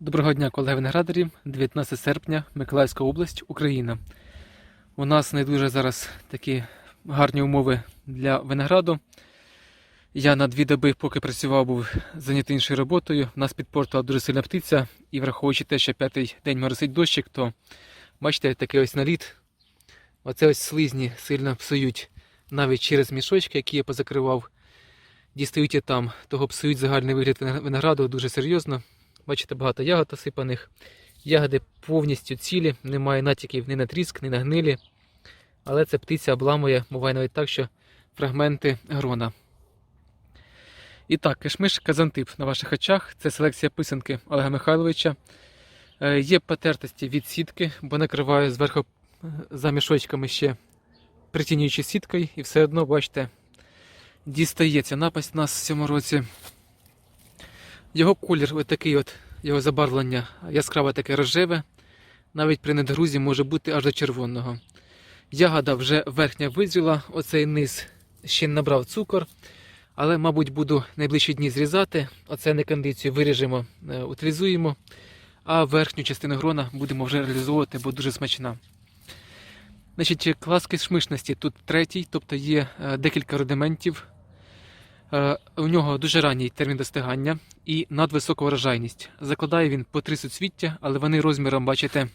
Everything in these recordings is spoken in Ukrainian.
Доброго дня, колеги виноградарі. 19 серпня, Миколаївська область, Україна. У нас не дуже зараз такі гарні умови для винограду. Я на дві доби, поки працював, був зайнятий іншою роботою. Нас підпортила дуже сильна птиця, і враховуючи те, що п'ятий день моросить дощик, то бачите, такий ось наліт. Оце ось слизні сильно псують навіть через мішочки, які я позакривав. Дістають і там, того псують загальний вигляд винограду дуже серйозно. Бачите, багато ягод осипаних. Ягоди повністю цілі, немає натяків ні на тріск, ні на гнилі. Але ця птиця обламує, буває навіть так, що фрагменти грона. І так, кишмиш казантип на ваших очах. Це селекція писанки Олега Михайловича. Е, Є потертості від сітки, бо накриваю зверху е, за мішочками ще притінюючи сіткою, і все одно, бачите, дістається напасть у нас в цьому році. Його колір, такий от, його забарвлення яскраве таке рожеве. Навіть при недгрузі може бути аж до червоного. Ягода вже верхня визріла, оцей низ ще не набрав цукор. Але, мабуть, буду найближчі дні зрізати. Оце не кондицію виріжемо, е, утилізуємо. А верхню частину грона будемо вже реалізовувати, бо дуже смачна. Значить, клас кишмишності тут третій, тобто є е, декілька рудиментів. Е, У нього дуже ранній термін достигання і надвисока врожайність. Закладає він по три суцвіття, але вони розміром, бачите,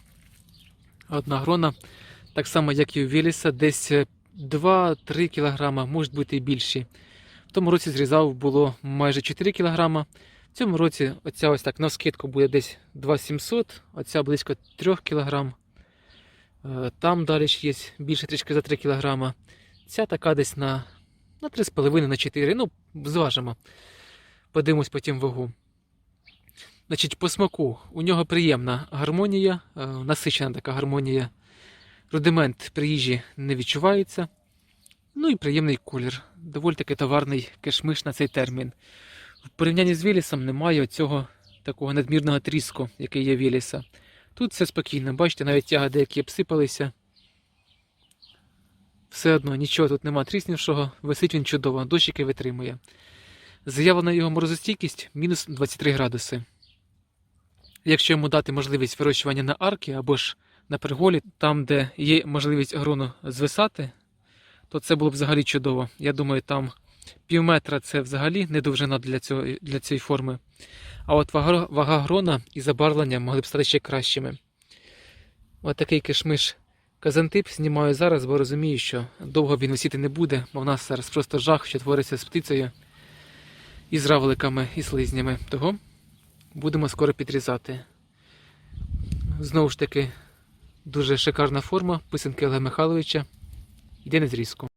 одна грона, так само, як і у Веліса, десь 2-3 кг, можуть бути і більші. В тому році зрізав було майже 4 кг. В цьому році оця ось так на скидку буде десь 2700, оця близько 3 кг. Е, Там далі ще є більше трішки за 3 кг. Ця така десь на на 3,5 на 4. Ну, зважимо. Подивимось потім вагу. Значить, по смаку у нього приємна гармонія, е, насичена така гармонія. Рудимент при їжі не відчувається. Ну і приємний колір. Доволі таки товарний кишмиш на цей термін. В порівнянні з Вілісом немає цього такого надмірного тріску, який є Віліса. Тут все спокійно. Бачите, навіть ягоди, які обсипалися. Все одно нічого тут нема тріснівшого, висить він чудово, дощики витримує. Заявлена його морозостійкість мінус 23 градуси. Якщо йому дати можливість вирощування на арки або ж на перголі, там, де є можливість грону звисати, то це було б взагалі чудово. Я думаю, там пів метра це взагалі не довжина для, цього, для цієї форми. А от вага, вага грона і забарвлення могли б стати ще кращими. Ось такий кишмиш казантип знімаю зараз, бо розумію, що довго він висіти не буде, бо в нас зараз просто жах, що твориться з птицею і з равликами, і слизнями. Того будемо скоро підрізати. Знову ж таки, дуже шикарна форма писанки Олега Михайловича. Йде на зрізку.